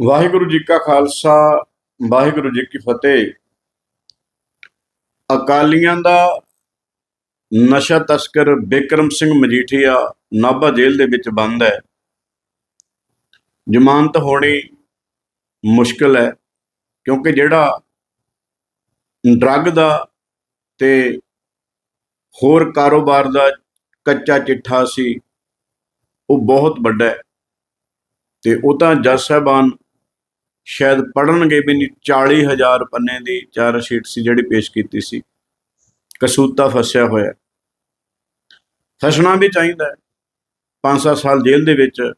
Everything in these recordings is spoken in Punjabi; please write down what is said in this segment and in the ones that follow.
ਵਾਹਿਗੁਰੂ ਜੀ ਕਾ ਖਾਲਸਾ, ਵਾਹਿਗੁਰੂ ਜੀ ਕੀ ਫਤਿਹ। ਅਕਾਲੀਆਂ ਦਾ ਨਸ਼ਾ ਤਸਕਰ ਬਿਕਰਮ ਸਿੰਘ ਮਜੀਠੀਆ ਨਾਭਾ ਜੇਲ੍ਹ ਦੇ ਵਿੱਚ ਬੰਦ ਹੈ। ਜ਼ਮਾਨਤ ਹੋਣੀ ਮੁਸ਼ਕਲ ਹੈ, ਕਿਉਂਕਿ ਜਿਹੜਾ ਡਰੱਗ ਦਾ ਤੇ ਹੋਰ ਕਾਰੋਬਾਰ ਦਾ ਕੱਚਾ ਚਿੱਠਾ ਸੀ, ਉਹ ਬਹੁਤ ਵੱਡਾ ਹੈ। ਤੇ ਉਹ ਤਾਂ ਜੱਜ ਸਾਹਿਬਾਨ ਸ਼ਾਇਦ ਪੜਨਗੇ ਵੀ ਨਹੀਂ 40000 ਪੰਨੇ ਦੀ ਚਾਰ ਸ਼ੀਟ ਸੀ ਜਿਹੜੀ ਪੇਸ਼ ਕੀਤੀ ਸੀ। ਕਸੂਤਾ ਫਸਿਆ ਹੋਇਆ। ਫਸਣਾ ਵੀ ਚਾਹੀਦਾ ਹੈ। 5-7 ਸਾਲ ਜੇਲ੍ਹ ਦੇ ਵਿੱਚ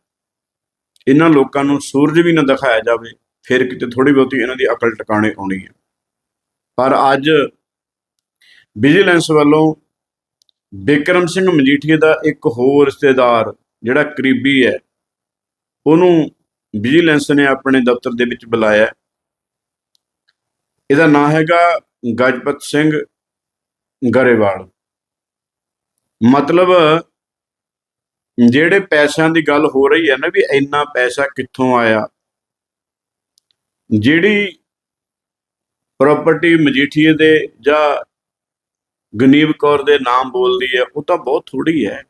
ਇਹਨਾਂ ਲੋਕਾਂ ਨੂੰ ਸੂਰਜ ਵੀ ਨਾ ਦਿਖਾਇਆ ਜਾਵੇ, ਫਿਰ ਕਿਤੇ ਥੋੜੀ ਬਹੁਤੀ ਇਹਨਾਂ ਦੀ ਅਕਲ ਟਿਕਾਣੇ ਆਉਣੀ ਹੈ। ਪਰ ਅੱਜ ਵਿਜੀਲੈਂਸ ਵੱਲੋਂ ਬਿਕਰਮ ਸਿੰਘ ਮਜੀਠੀਏ ਦਾ ਇੱਕ ਹੋਰ ਰਿਸ਼ਤੇਦਾਰ, ਜਿਹੜਾ ਕਰੀਬੀ ਹੈ, ਉਹਨੂੰ ਵਿਜੀਲੈਂਸ ਨੇ ਆਪਣੇ ਦਫ਼ਤਰ ਦੇ ਵਿੱਚ ਬੁਲਾਇਆ। ਇਹਦਾ ਨਾਮ ਹੈਗਾ ਗਜਪਤ ਸਿੰਘ ਗਰੇਵਾਲ। ਮਤਲਬ ਜਿਹੜੇ ਪੈਸਿਆਂ ਦੀ ਗੱਲ ਹੋ ਰਹੀ ਹੈ ਨਾ ਵੀ ਇੰਨਾ ਪੈਸਾ ਕਿੱਥੋਂ ਆਇਆ? ਜਿਹੜੀ ਪ੍ਰਾਪਰਟੀ ਮਜੀਠੀਏ ਦੇ ਜਾਂ ਗਨੀਬ ਕੌਰ ਦੇ ਨਾਮ ਬੋਲਦੀ ਹੈ, ਉਹ ਤਾਂ ਬਹੁਤ ਥੋੜੀ ਹੈ।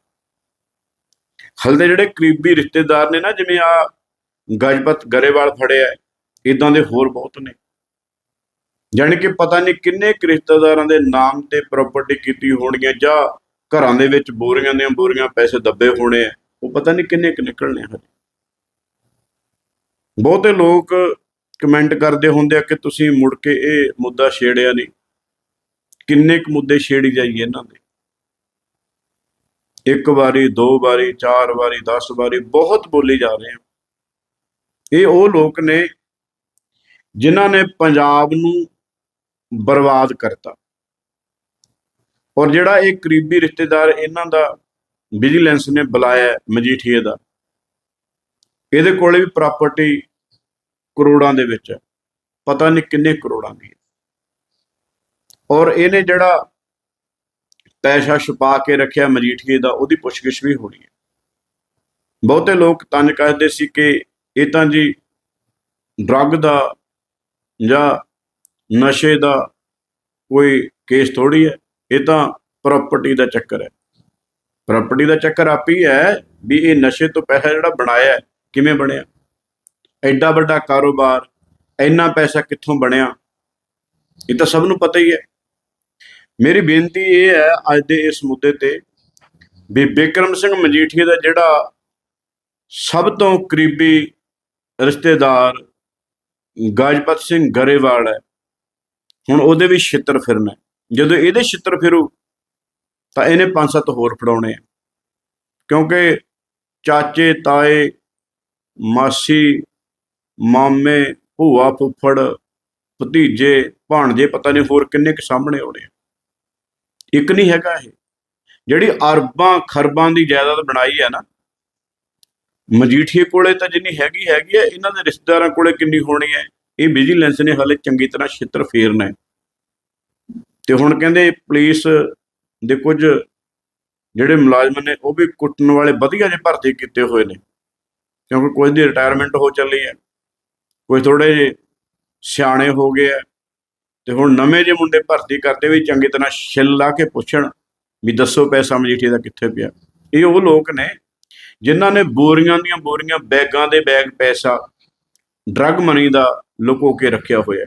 ਹਲਦੇ ਜਿਹੜੇ ਕਰੀਬੀ ਰਿਸ਼ਤੇਦਾਰ ਨੇ ਨਾ, ਜਿਵੇਂ ਆ ਗਜਪਤ ਗਰੇਵਾਲ ਫੜਿਆ ਇਦਾਂ ਦੇ ਹੋਰ ਬਹੁਤ ਨੇ। ਜਾਣੀ ਕਿ ਪਤਾ ਨਹੀਂ ਕਿੰਨੇ ਕੁ ਰਿਸ਼ਤੇਦਾਰਾਂ ਦੇ ਨਾਮ ਤੇ ਪ੍ਰਾਪਰਟੀ ਕੀਤੀ ਹੋਣਗੀਆਂ ਜਾਂ ਘਰਾਂ ਦੇ ਵਿੱਚ ਬੋਰੀਆਂ ਦੀਆਂ ਬੋਰੀਆਂ ਪੈਸੇ ਦੱਬੇ ਹੋਣੇ ਆ। ਉਹ ਪਤਾ ਨਹੀਂ ਕਿੰਨੇ ਕੁ ਨਿਕਲਣੇ ਹਨ ਬਹੁਤੇ ਲੋਕ ਕਮੈਂਟ ਕਰਦੇ ਹੁੰਦੇ ਆ ਕਿ ਤੁਸੀਂ ਮੁੜ ਕੇ ਇਹ ਮੁੱਦਾ ਛੇੜਿਆ ਨਹੀਂ। ਕਿੰਨੇ ਕੁ ਮੁੱਦੇ ਛੇੜੀ ਜਾਈਏ ਇਹਨਾਂ ਦੇ। ਇੱਕ ਵਾਰੀ, ਦੋ ਵਾਰੀ, ਚਾਰ ਵਾਰੀ 10 ਵਾਰੀ, ਬਹੁਤ ਬੋਲੀ ਜਾ ਰਹੇ ਆ। ਇਹ ਉਹ ਲੋਕ ਨੇ ਜਿਨ੍ਹਾਂ ਨੇ ਪੰਜਾਬ ਨੂੰ ਬਰਬਾਦ ਕਰਤਾ। ਔਰ ਜਿਹੜਾ ਇਹ ਕਰੀਬੀ ਰਿਸ਼ਤੇਦਾਰ ਇਹਨਾਂ ਦਾ ਵਿਜੀਲੈਂਸ ਨੇ ਬੁਲਾਇਆ ਮਜੀਠੀਏ ਦਾ, ਇਹਦੇ ਕੋਲੇ ਵੀ ਪ੍ਰਾਪਰਟੀ ਕਰੋੜਾਂ ਦੇ ਵਿੱਚ ਹੈ। ਪਤਾ ਨਹੀਂ ਕਿੰਨੇ ਕਰੋੜਾਂ ਦੀ ਔਰ ਇਹਨੇ ਜਿਹੜਾ ਪੈਸਾ ਛੁਪਾ ਕੇ ਰੱਖਿਆ ਮਜੀਠੀਏ ਦਾ, ਉਹਦੀ ਪੁੱਛਗਿੱਛ ਵੀ ਹੋਣੀ ਹੈ। ਬਹੁਤੇ ਲੋਕ ਤੰਜ ਕੱਸਦੇ ਸੀ ਕਿ ਇਹ ਤਾਂ ਜੀ ਡਰੱਗ ਦਾ ਜਾਂ ਨਸ਼ੇ ਦਾ ਕੋਈ ਕੇਸ ਥੋੜੀ ਹੈ, ਇਹ ਤਾਂ ਪ੍ਰਾਪਰਟੀ ਦਾ ਚੱਕਰ ਹੈ। ਪ੍ਰਾਪਰਟੀ ਦਾ ਚੱਕਰ ਆਪ ਹੀ ਹੈ ਵੀ ਇਹ ਨਸ਼ੇ ਤੋਂ ਪੈਸਾ ਜਿਹੜਾ ਬਣਾਇਆ ਕਿਵੇਂ ਬਣਿਆ? ਐਡਾ ਵੱਡਾ ਕਾਰੋਬਾਰ, ਇੰਨਾ ਪੈਸਾ ਕਿੱਥੋਂ ਬਣਿਆ? ਇਹ ਤਾਂ ਸਭ ਨੂੰ ਪਤਾ ਹੀ ਹੈ। ਮੇਰੀ ਬੇਨਤੀ ਇਹ ਹੈ ਅੱਜ ਦੇ ਇਸ ਮੁੱਦੇ ਤੇ ਵੀ ਬਿਕਰਮ ਸਿੰਘ ਮਜੀਠੀਆ ਦਾ ਜਿਹੜਾ ਸਭ ਤੋਂ ਕਰੀਬੀ ਰਿਸ਼ਤੇਦਾਰ, ਗਾਜਪਤ ਸਿੰਘ ਗਰੇਵਾਲ ਹੈ। ਹੁਣ ਉਹਦੇ ਵੀ ਛਿੱਤਰ ਫਿਰਨਾ ਜਦੋਂ ਇਹਦੇ ਛਿੱਤਰ ਫਿਰੂ, ਤਾਂ ਇਹਨੇ ਪੰਜ ਸੱਤ ਹੋਰ ਫੜਾਉਣੇ ਆ। ਕਿਉਂਕਿ ਚਾਚੇ, ਤਾਏ, ਮਾਸੀ, ਮਾਮੇ, ਭੂਆ, ਫੁੱਫੜ, ਭਤੀਜੇ, ਭਾਣਜੇ, ਪਤਾ ਨਹੀਂ ਹੋਰ ਕਿੰਨੇ ਕੁ ਸਾਹਮਣੇ ਆਉਣੇ ਇੱਕ ਨਹੀਂ ਹੈਗਾ ਇਹ। ਜਿਹੜੀ ਅਰਬਾਂ, ਖਰਬਾਂ ਦੀ ਜਾਇਦਾਦ ਬਣਾਈ ਹੈ ਨਾ ਮਜੀਠੀਏ ਕੋਲੇ ਤਾਂ ਜਿੰਨੀ ਹੈਗੀ ਹੈਗੀ ਹੈ ਇਹਨਾਂ ਦੇ ਰਿਸ਼ਤੇਦਾਰਾਂ ਕੋਲੇ ਕਿੰਨੀ ਹੋਣੀ ਹੈ? ਇਹ ਵਿਜੀਲੈਂਸ ਨੇ ਹਾਲੇ ਚੰਗੀ ਤਰ੍ਹਾਂ ਛਿੱਤਰ ਫੇਰਨਾ ਹੈ। ਤੇ ਹੁਣ ਕਹਿੰਦੇ ਪੁਲਿਸ ਦੇ ਕੁਝ ਜਿਹੜੇ ਮੁਲਾਜ਼ਮ ਨੇ, ਉਹ ਵੀ ਕੁੱਟਣ ਵਾਲੇ ਵਧੀਆ ਜਿਹੇ ਭਰਤੀ ਕੀਤੇ ਹੋਏ ਨੇ। ਕਿਉਂਕਿ ਕੁਝ ਦੀ ਰਿਟਾਇਰਮੈਂਟ ਹੋ ਚੱਲੀ ਹੈ, ਕੁਝ ਥੋੜੇ ਜਿਹੇ ਸਿਆਣੇ ਹੋ ਗਏ ਆ। ਤੇ ਹੁਣ ਨਵੇਂ ਜਿਹੇ ਮੁੰਡੇ ਭਰਤੀ ਕਰਦੇ ਵੀ ਚੰਗੀ ਤਰ੍ਹਾਂ ਛਿੱਲ ਲਾ ਕੇ ਪੁੱਛਣ ਵੀ ਦੱਸੋ ਪੈਸਾ ਮਜੀਠੀ ਦਾ ਕਿੱਥੇ ਪਿਆ। ਇਹ ਉਹ ਲੋਕ ਨੇ ਜਿਨ੍ਹਾਂ ਨੇ ਬੋਰੀਆਂ ਦੀਆਂ ਬੋਰੀਆਂ ਬੈਗਾਂ ਦੇ ਬੈਗ ਪੈਸਾ ਡਰੱਗ ਮਨੀ ਦਾ ਲੁਕੋ ਕੇ ਰੱਖਿਆ ਹੋਇਆ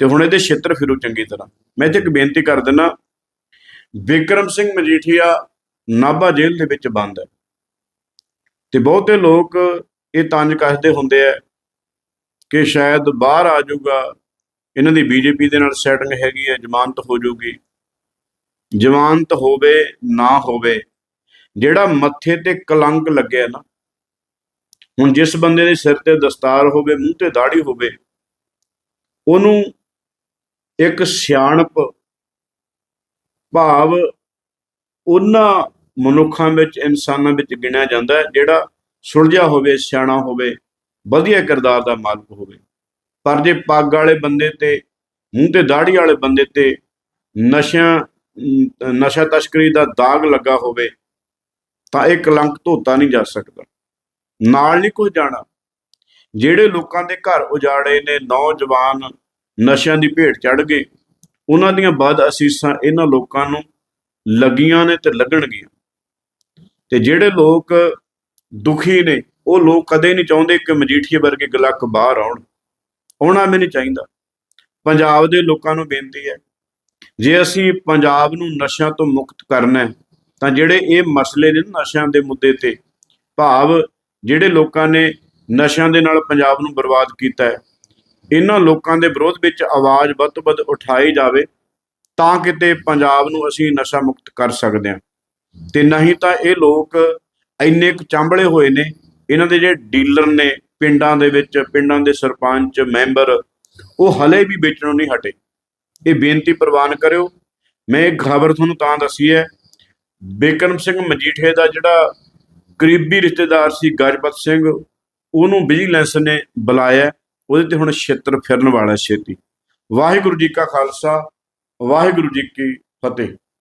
ਤੇ ਹੁਣ ਇਹਦੇ ਛਿੱਤਰ ਫਿਰੂ ਚੰਗੀ ਤਰ੍ਹਾਂ। ਮੈਂ ਇੱਥੇ ਇੱਕ ਬੇਨਤੀ ਕਰ ਦਿੰਦਾ, ਵਿਕਰਮ ਸਿੰਘ ਮਜੀਠੀਆ ਨਾਭਾ ਜੇਲ੍ਹ ਦੇ ਵਿੱਚ ਬੰਦ ਹੈ। ਤੇ ਬਹੁਤੇ ਲੋਕ ਇਹ ਤੰਜ ਕੱਸਦੇ ਹੁੰਦੇ ਆ ਕਿ ਸ਼ਾਇਦ ਬਾਹਰ ਆ ਜਾਊਗਾ, ਇਹਨਾਂ ਦੀ ਬੀਜੇਪੀ ਦੇ ਨਾਲ ਸੈਟਿੰਗ ਹੈਗੀ ਹੈ, ਜ਼ਮਾਨਤ ਹੋ ਜਾਊਗੀ। ਜ਼ਮਾਨਤ ਹੋਵੇ, ਨਾ ਹੋਵੇ ਜਿਹੜਾ ਮੱਥੇ ਤੇ ਕਲੰਕ ਲੱਗਿਆ ਨਾ, ਹੁਣ ਜਿਸ ਬੰਦੇ ਦੇ ਸਿਰ ਤੇ ਦਸਤਾਰ ਹੋਵੇ, ਮੂੰਹ ਤੇ ਦਾੜੀ ਹੋਵੇ, ਉਹਨੂੰ ਇੱਕ ਸਿਆਣਪ ਭਾਵ ਉਹਨਾਂ ਮਨੁੱਖਾਂ ਵਿੱਚ, ਇਨਸਾਨਾਂ ਵਿੱਚ ਗਿਣਿਆ ਜਾਂਦਾ ਹੈ, ਜਿਹੜਾ ਸੁਲਝਿਆ ਹੋਵੇ, ਸਿਆਣਾ ਹੋਵੇ, ਵਧੀਆ ਕਿਰਦਾਰ ਦਾ ਮਾਲਕ ਹੋਵੇ। ਪਰ ਜੇ ਪੱਗ ਵਾਲੇ ਬੰਦੇ ਤੇ, ਮੂੰਹ ਤੇ ਦਾੜੀ ਵਾਲੇ ਬੰਦੇ ਤੇ ਨਸ਼ਿਆਂ ਨਸ਼ਾ ਤਸਕਰੀ ਦਾ ਦਾਗ ਲੱਗਾ ਹੋਵੇ ਤਾਂ ਇਹ ਕਲੰਕ ਧੋਤਾ ਨਹੀਂ ਜਾ ਸਕਦਾ। ਨਾਲ ਨਹੀਂ ਕੋਈ ਜਾਣਾ। ਜਿਹੜੇ ਲੋਕਾਂ ਦੇ ਘਰ ਉਜਾੜੇ ਨੇ, ਨੌਜਵਾਨ ਨਸ਼ਿਆਂ ਦੀ ਭੇਟ ਚੜ ਗਏ, ਉਹਨਾਂ ਦੀਆਂ ਬਦ ਅਸੀਸਾਂ ਇਹਨਾਂ ਲੋਕਾਂ ਨੂੰ ਲੱਗੀਆਂ ਨੇ ਤੇ ਲੱਗਣਗੀਆਂ। ਤੇ ਜਿਹੜੇ ਲੋਕ ਦੁਖੀ ਨੇ, ਉਹ ਲੋਕ ਕਦੇ ਨਹੀਂ ਚਾਹੁੰਦੇ ਕਿ ਮਜੀਠੀਏ ਵਰਗੇ ਗਲਕ ਬਾਹਰ ਆਉਣ। ਆਉਣਾ ਵੀ ਨਹੀਂ ਚਾਹੀਦਾ। ਪੰਜਾਬ ਦੇ ਲੋਕਾਂ ਨੂੰ ਬੇਨਤੀ ਹੈ, ਜੇ ਅਸੀਂ ਪੰਜਾਬ ਨੂੰ ਨਸ਼ਿਆਂ ਤੋਂ ਮੁਕਤ ਕਰਨਾ ਹੈ ਤਾਂ ਜਿਹੜੇ ਇਹ ਮਸਲੇ ਨੇ ਨਸ਼ਿਆਂ ਦੇ ਮੁੱਦੇ ਤੇ, ਭਾਵ ਜਿਹੜੇ ਲੋਕਾਂ ਨੇ ਨਸ਼ਿਆਂ ਦੇ ਨਾਲ ਪੰਜਾਬ ਨੂੰ ਬਰਬਾਦ ਕੀਤਾ ਹੈ, ਇਹਨਾਂ ਲੋਕਾਂ ਦੇ ਵਿਰੋਧ ਵਿੱਚ ਆਵਾਜ਼ ਵੱਧ ਤੋਂ ਵੱਧ ਉਠਾਈ ਜਾਵੇ, ਤਾਂ ਕਿਤੇ ਪੰਜਾਬ ਨੂੰ ਅਸੀਂ ਨਸ਼ਾ ਮੁਕਤ ਕਰ ਸਕਦੇ ਹਾਂ। ਤੇ ਨਹੀਂ ਤਾਂ ਇਹ ਲੋਕ ਇੰਨੇ ਕੁ ਚਾਂਬਲੇ ਹੋਏ ਨੇ, ਇਹਨਾਂ ਦੇ ਜਿਹੜੇ ਡੀਲਰ ਨੇ ਪਿੰਡਾਂ ਦੇ ਵਿੱਚ, ਪਿੰਡਾਂ ਦੇ ਸਰਪੰਚ, ਮੈਂਬਰ, ਉਹ ਹਲੇ ਵੀ ਵੇਚਣੋਂ ਨਹੀਂ ਹਟੇ। ਇਹ ਬੇਨਤੀ ਪ੍ਰਵਾਨ ਕਰਿਓ। ਮੈਂ ਇੱਕ ਖਬਰ ਤੁਹਾਨੂੰ ਤਾਂ ਦੱਸੀ ਹੈ ਬਿਕਰਮ ਸਿੰਘ ਮਜੀਠੇ ਦਾ ਜਿਹੜਾ ਕਰੀਬੀ ਰਿਸ਼ਤੇਦਾਰ ਸੀ ਗਜਪਤ ਸਿੰਘ, ਉਹਨੂੰ ਵਿਜੀਲੈਂਸ ਨੇ ਬੁਲਾਇਆ। ਉਹਦੇ ਤੇ ਹੁਣ ਛੇਤਰ ਫਿਰਨ ਵਾਲਾ ਛੇਤੀ। ਵਾਹਿਗੁਰੂ ਜੀ ਕਾ ਖਾਲਸਾ, ਵਾਹਿਗੁਰੂ ਜੀ ਕੀ ਫਤਿਹ।